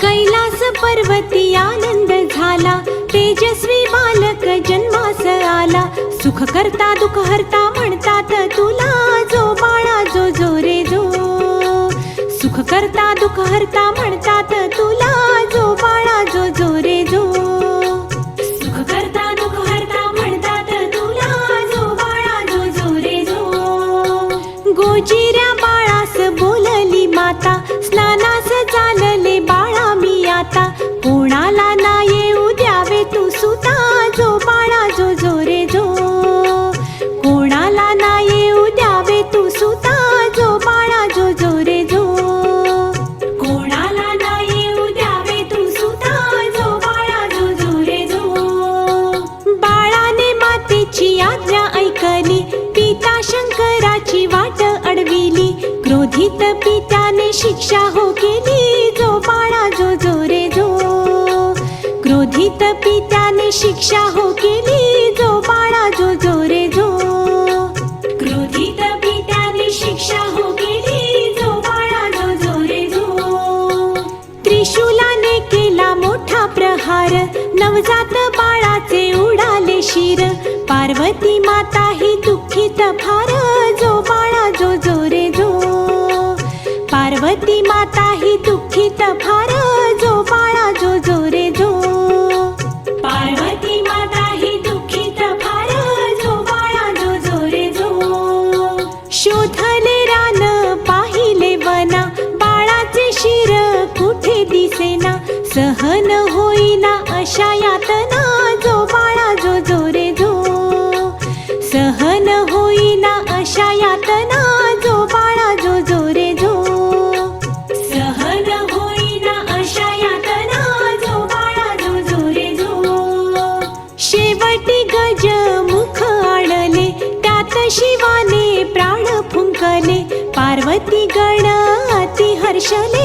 कैलास पर्वती आनंद झाला. तेजस्वी बालक जन्मास आला. सुख करता दुख हरता म्हणतात तुला जो बाळा जो जो रे जो. सुख करता दुख हरता म्हणतात तुला जो बाळा जो जो रे जो. सुख करता हरता म्हणतात तुला जो बाळा जो जो रे जो. गोजिऱ्या बाळास बोलली माता. स्नान क्रोधित पित्याने शिक्षा हो केली. जो बाळा जो जो रे जो. क्रोधित पित्याने शिक्षा हो केली. जो बाळा जो जो रे जो. क्रोधित पित्याने शिक्षा हो केली. जो बाळा जो जो रे जो. त्रिशूलाने केला मोठा प्रहार. नवजात बाळाचे उडाले शिर. पार्वती माता ही दुःखित फार. जो बाळा पार्वती माता ही दुःखित फार जो बाळा जो जो रे जो. पार्वती माता ही दुःखित फार जो बाळा जो जो रे जो. शोधले रान पाहिले वना बाळाचे शिर कुठे दिसेना? सहन होईना अशा यातना शिवाने प्राण फुंकले पार्वती गण अति हर्षले